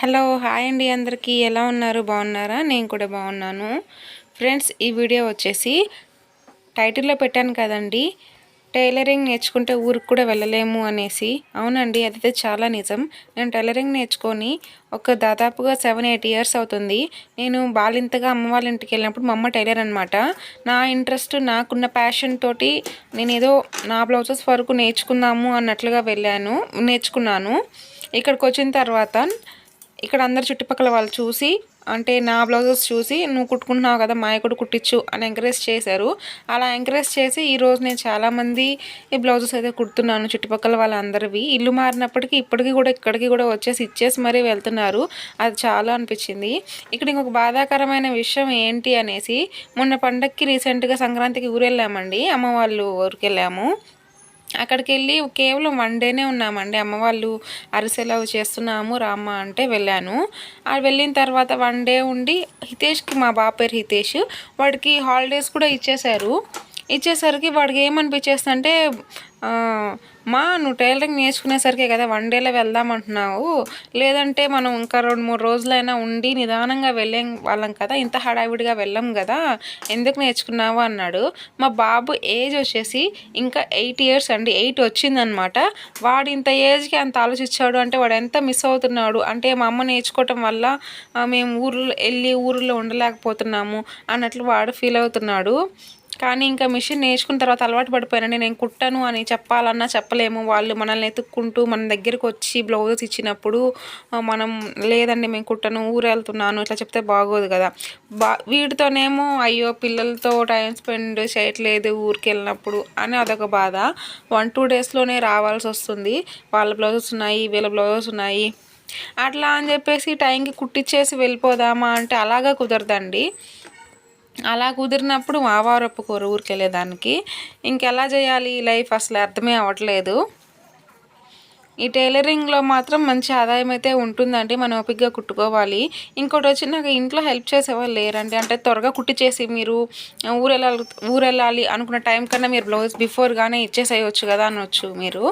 Hello hi అండి అందరికీ. ఎలా ఉన్నారు? బాగున్నారా? నేను కూడా బాగున్నాను. ఫ్రెండ్స్ ఈ వీడియో వచ్చేసి టైటిల్లో పెట్టాను కదండి. టైలరింగ్ నేర్చుకుంటే ఊరికి కూడా వెళ్ళలేము అనేసి. అవునండి అదైతే చాలా నిజం. నేను టైలరింగ్ నేర్చుకొని ఒక దాదాపుగా సెవెన్ ఎయిట్ ఇయర్స్ అవుతుంది. నేను బాలింతగా అమ్మ వాళ్ళ ఇంటికి వెళ్ళినప్పుడు మా అమ్మ టైలర్ అనమాట నా ఇంట్రెస్ట్ నాకున్న ప్యాషన్ తోటి నేను ఏదో నా బ్లౌజెస్ వరకు నేర్చుకుందాము అన్నట్లుగా వెళ్ళాను నేర్చుకున్నాను. ఇక్కడికి వచ్చిన తర్వాత ఇక్కడ అందరు చుట్టుపక్కల వాళ్ళు చూసి అంటే నా బ్లౌజెస్ చూసి నువ్వు కుట్టుకుంటున్నావు కదా మా కూడా కుట్టించు అని ఎంకరేజ్ చేశారు. అలా ఎంకరేజ్ చేసి ఈరోజు నేను చాలామంది ఈ బ్లౌజెస్ అయితే కుడుతున్నాను చుట్టుపక్కల వాళ్ళందరివి. ఇల్లు మారినప్పటికీ ఇప్పటికీ కూడా ఇక్కడికి కూడా వచ్చేసి ఇచ్చేసి మరీ వెళ్తున్నారు. అది చాలా అనిపించింది. ఇక్కడ ఇంకొక బాధాకరమైన విషయం ఏంటి అనేసి మొన్న పండక్కి రీసెంట్గా సంక్రాంతికి ఊరెళ్ళామండి. అమ్మ వాళ్ళు ఊరికి వెళ్ళాము అక్కడికి వెళ్ళి కేవలం వన్ డేనే ఉన్నామండి. అమ్మ వాళ్ళు అరిసెలు చేస్తున్నాము రామ్మ అంటే వెళ్ళాను. అది వెళ్ళిన తర్వాత వన్ డే ఉండి హితేష్కి మా బాబు పేరు హితేష్. వాడికి హాలిడేస్ కూడా ఇచ్చేశారు. ఇచ్చేసరికి వాడికి ఏమనిపించేస్తుంటే మా నువ్వు టైలరింగ్ నేర్చుకునేసరికి కదా వన్ డేలో వెళ్దామంటున్నావు. లేదంటే మనం ఇంకా రెండు మూడు రోజులైనా ఉండి నిదానంగా వెళ్ళే వాళ్ళం కదా ఇంత హడావిడిగా వెళ్ళాం కదా ఎందుకు నేర్చుకున్నావు? అన్నాడు. మా బాబు ఏజ్ వచ్చేసి ఇంకా ఎయిట్ ఇయర్స్ అండి ఎయిట్ వచ్చిందనమాట. వాడు ఇంత ఏజ్కి అంత ఆలోచించాడు అంటే వాడు ఎంత మిస్ అవుతున్నాడు? అంటే మా అమ్మ నేర్చుకోవటం వల్ల మేము ఊర్లో వెళ్ళి ఊరిలో ఉండలేకపోతున్నాము అన్నట్లు వాడు ఫీల్ అవుతున్నాడు. కానీ ఇంకా మిషన్ నేర్చుకున్న తర్వాత అలవాటు పడిపోయానండి నేను కుట్టను అని చెప్పాలన్నా చెప్పలేము. వాళ్ళు మనల్ని ఎత్తుక్కుంటూ మన దగ్గరికి వచ్చి బ్లౌజెస్ ఇచ్చినప్పుడు మనం లేదండి మేము కుట్టను ఊరు వెళ్తున్నాను ఇట్లా చెప్తే బాగోదు కదా. బా వీటితోనేమో అయ్యో పిల్లలతో టైం స్పెండ్ చేయట్లేదు ఊరికి వెళ్ళినప్పుడు అని అదొక బాధ. వన్ టూ డేస్లోనే రావాల్సి వస్తుంది. వాళ్ళ బ్లౌజెస్ ఉన్నాయి వీళ్ళ బ్లౌజెస్ ఉన్నాయి. అట్లా అని చెప్పేసి టైంకి కుట్టించేసి వెళ్ళిపోదామా అంటే అలాగా కుదరదండి. అలా కుదిరినప్పుడు మావారు ఒప్పుకోరు ఊరికి వెళ్ళేదానికి ఇంకెలా చేయాలి? లైఫ్ అసలు అర్థమే అవ్వట్లేదు. ఈ టైలరింగ్లో మాత్రం మంచి ఆదాయం అయితే ఉంటుందండి. మనం ఓపికగా కుట్టుకోవాలి. ఇంకోటి వచ్చి నాకు ఇంట్లో హెల్ప్ చేసేవాళ్ళు లేరండి. అంటే త్వరగా కుట్టి చేసి మీరు ఊరు వెళ్ళాలి ఊరు వెళ్ళాలి అనుకున్న టైం కన్నా మీరు బ్లౌజ్ బిఫోర్గానే ఇచ్చేసేయచ్చు కదా అనొచ్చు మీరు.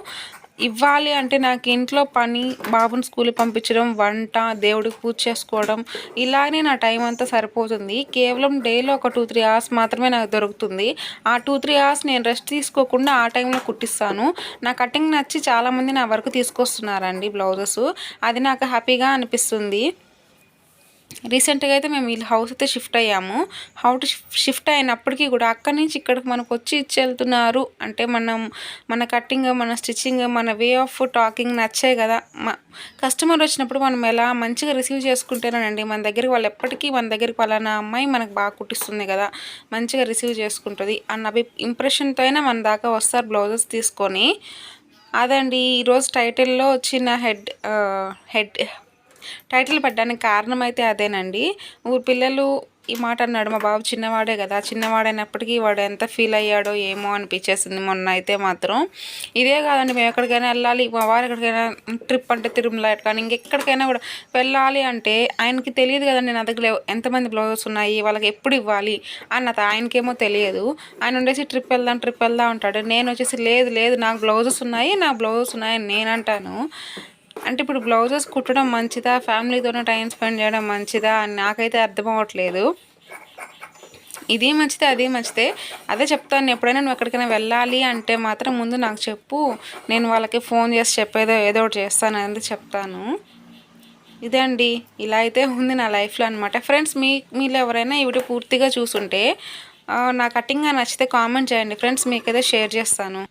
ఇవ్వాలి అంటే నాకు ఇంట్లో పని బాబుని స్కూల్కి పంపించడం వంట దేవుడికి పూజ చేసుకోవడం ఇలానే నా టైం అంతా సరిపోతుంది. కేవలం డేలో ఒక టూ త్రీ అవర్స్ మాత్రమే నాకు దొరుకుతుంది. ఆ టూ త్రీ అవర్స్ నేను రెస్ట్ తీసుకోకుండా ఆ టైంలో కుట్టిస్తాను. నా కటింగ్ నచ్చి చాలామంది నా వరకు తీసుకొస్తున్నారండి బ్లౌజెస్. అది నాకు హ్యాపీగా అనిపిస్తుంది. రీసెంట్గా అయితే మేము వీళ్ళ హౌస్ అయితే షిఫ్ట్ అయ్యాము. హౌస్ షిఫ్ట్ అయినప్పటికీ కూడా అక్కడి నుంచి ఇక్కడికి మనకు వచ్చి ఇచ్చి వెళ్తున్నారు అంటే మనం మన కట్టింగ్ మన స్టిచ్చింగ్ మన వే ఆఫ్ టాకింగ్ నచ్చాయి కదా. కస్టమర్ వచ్చినప్పుడు మనం ఎలా మంచిగా రిసీవ్ చేసుకుంటేనండి మన దగ్గరికి వాళ్ళు ఎప్పటికీ మన దగ్గరికి పలానా అమ్మాయి మనకు బాగా కుట్టిస్తుంది కదా మంచిగా రిసీవ్ చేసుకుంటుంది అన్న అభి ఇంప్రెషన్తో అయినా మన దాకా వస్తారు బ్లౌజెస్ తీసుకొని. అదండి ఈరోజు టైటిల్లో వచ్చిన హెడ్ హెడ్ టైటిల్ పెట్టడానికి కారణం అయితే అదేనండి. ఊరి పిల్లలు ఈ మాట అన్నాడు మా బాబు చిన్నవాడే కదా చిన్నవాడైనప్పటికీ వాడు ఎంత ఫీల్ అయ్యాడో ఏమో అనిపించేసింది మొన్న అయితే మాత్రం. ఇదే కాదండి మేము ఎక్కడికైనా వెళ్ళాలి మా వారు ఎక్కడికైనా ట్రిప్ అంటే తిరుమల కానీ ఇంకెక్కడికైనా కూడా వెళ్ళాలి అంటే ఆయనకి తెలియదు కదండి నా దగ్గర ఎంతమంది బ్లౌజెస్ ఉన్నాయి వాళ్ళకి ఎప్పుడు ఇవ్వాలి అన్నది ఆయనకేమో తెలియదు. ఆయన ఉండేసి ట్రిప్ వెళ్దాం ట్రిప్ వెళ్దాం అంటాడు. నేను వచ్చేసి లేదు లేదు నాకు బ్లౌజెస్ ఉన్నాయి నా బ్లౌజెస్ ఉన్నాయని నేను అంటాను. అంటే ఇప్పుడు బ్లౌజెస్ కుట్టడం మంచిదా? ఫ్యామిలీతోనే టైం స్పెండ్ చేయడం మంచిదా? అని నాకైతే అర్థం అవ్వట్లేదు. ఇది మంచిదే అది మంచిదే అదే చెప్తాను ఎప్పుడైనా నువ్వు ఎక్కడికైనా వెళ్ళాలి అంటే మాత్రం ముందు నాకు చెప్పు. నేను వాళ్ళకి ఫోన్ చేసి చెప్పేదో ఏదో ఒకటి చేస్తాను అనేది చెప్తాను. ఇదే అండి. ఇలా అయితే ఉంది నా లైఫ్లో అనమాట ఫ్రెండ్స్ మీ మీరు ఎవరైనా ఇవి పూర్తిగా చూసుంటే నా కటింగ్ నచ్చితే కామెంట్ చేయండి. ఫ్రెండ్స్ మీకైతే షేర్ చేస్తాను.